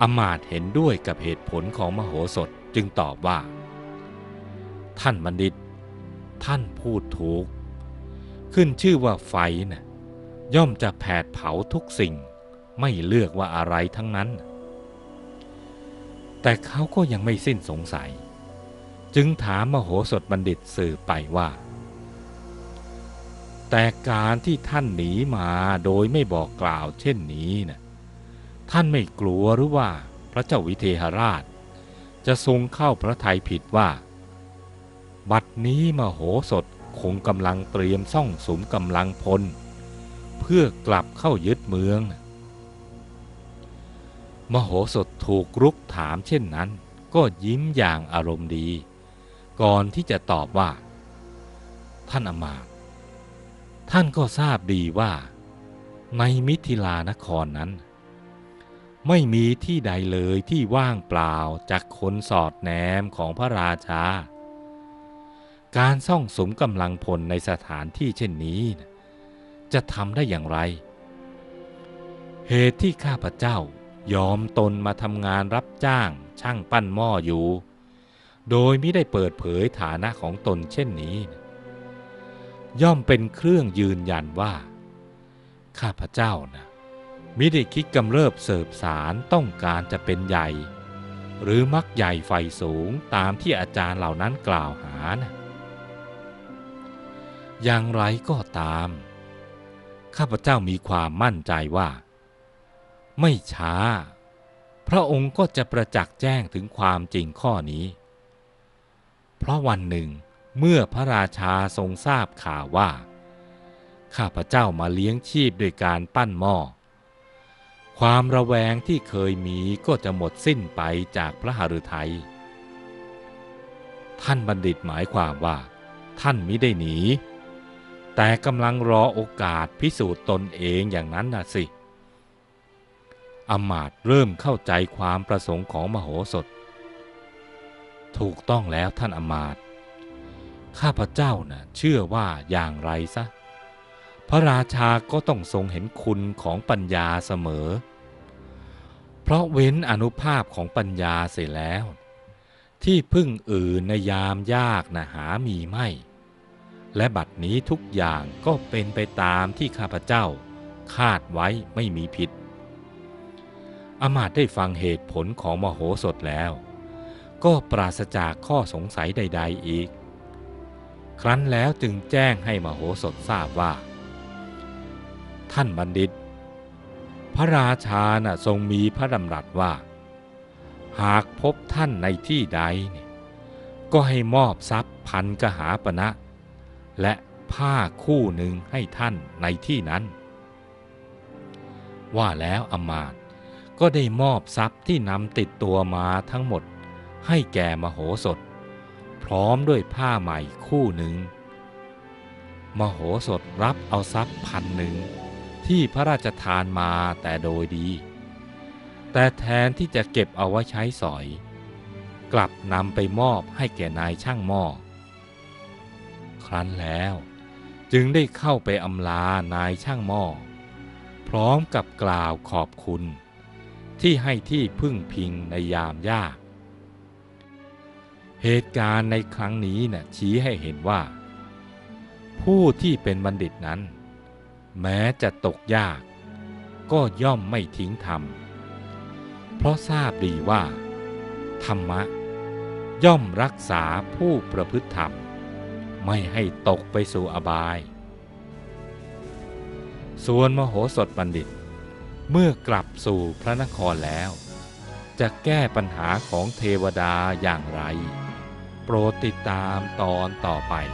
อมาตเห็นด้วยกับเหตุผลของมโหสถจึงตอบว่า ท่านบัณฑิต ท่านพูดถูก ขึ้นชื่อว่าไฟนะ่ะย่อมจะแผดเผาทุกสิ่ง ไม่เลือกว่าอะไรทั้งนั้น แต่เขาก็ยังไม่สิ้นสงสัย จึงถามมโหสถบัณฑิตสื่อไปว่า แต่การที่ท่านหนีมาโดยไม่บอกกล่าวเช่นนี้นะ่ะ ท่านไม่กลัวหรือว่าพระเจ้าวิเทหราช จะทรงเข้าพระทัยผิดว่า บัดนี้มโหสถคงกำลังเตรียมซ่องสมกำลังพล เพื่อกลับเข้ายึดเมือง มโหสถถูกรุกถามเช่นนั้น ก็ยิ้มอย่างอารมณ์ดี ก่อนที่จะตอบว่า ท่านอมาตท่านก็ทราบดีว่า ในมิถิลานครนั้น ไม่มีที่ใดเลยที่ว่างเปล่าจากคนสอดแนมของพระราชา การซ่องสมกำลังพลในสถานที่เช่นนี้ จะทำได้อย่างไร เหตุที่ข้าพเจ้ายอมตนมาทำงานรับจ้างช่างปั้นหม้ออยู่ โดยไม่ได้เปิดเผยฐานะของตนเช่นนี้ ย่อมเป็นเครื่องยืนยันว่า ข้าพเจ้านะ มิได้คิดกำเริบเสิบสารต้องการจะเป็นใหญ่ หรือมักใหญ่ไฟสูงตามที่อาจารย์เหล่านั้นกล่าวหานะอย่างไรก็ตาม ข้าพเจ้ามีความมั่นใจว่า ไม่ช้า พระองค์ก็จะประจักษ์แจ้งถึงความจริงข้อนี้ เพราะวันหนึ่งเมื่อพระราชาทรงทราบข่าวว่า ข้าพเจ้ามาเลี้ยงชีพด้วยการปั้นหม้อ ความระแวงที่เคยมีก็จะหมดสิ้นไปจากพระหฤทัย ท่านบัณฑิตหมายความว่า ท่านมิได้หนี แต่กำลังรอโอกาสพิสูจน์ตนเองอย่างนั้นน่ะสิ อมาตย์เริ่มเข้าใจความประสงค์ของมโหสถ ถูกต้องแล้วท่านอมาตย์ข้าพเจ้านะ่ะเชื่อว่าอย่างไรซะพระราชาก็ต้องทรงเห็นคุณของปัญญาเสมอ ราะเว้นอนุภาพของปัญญาเสียแล้ว ที่พึ่งอื่นในยามยากนะหามีไม่ และบัดนี้ทุกอย่างก็เป็นไปตามที่ข้าพเจ้าคาดไว้ไม่มีผิด อมาตได้ฟังเหตุผลของมโหสถแล้ว ก็ปราศจากข้อสงสัยใด ๆอีก ครั้นแล้วจึงแจ้งให้มโหสถทราบว่า ท่านบัณฑิต ระราชานะทรงมีพระดำรัสว่า หากพบท่านในที่ใดเนี่ยก็ให้มอบทรัพย์พันกหาปณะและผ้าคู่หนึ่งให้ท่านในที่นั้น ว่าแล้วอมาตก็ได้มอบทรัพย์ที่นำติดตัวมาทั้งหมดให้แก่มโหสถ พร้อมด้วยผ้าใหม่คู่หนึ่ง มโหสถรับเอาทรัพย์พันหนึ่ง ที่พระราชทานมาแต่โดยดี แต่แทนที่จะเก็บเอาไว้ใช้สอย กลับนำไปมอบให้แก่นายช่างหม้อ ครั้นแล้วจึงได้เข้าไปอำลานายช่างหม้อ พร้อมกับกล่าวขอบคุณ ที่ให้ที่พึ่งพิงในยามยาก เหตุการณ์ในครั้งนี้นะ่ะชี้ให้เห็นว่า ผู้ที่เป็นบัณฑิตนั้น แม้จะตกยาก ก็ย่อมไม่ทิ้งธรรม เพราะทราบดีว่า ธรรมะ ย่อมรักษาผู้ประพฤติธรรม ไม่ให้ตกไปสู่อบาย ส่วนมโหสถบัณฑิต เมื่อกลับสู่พระนครแล้ว จะแก้ปัญหาของเทวดาอย่างไร โปรดติดตามตอนต่อไป「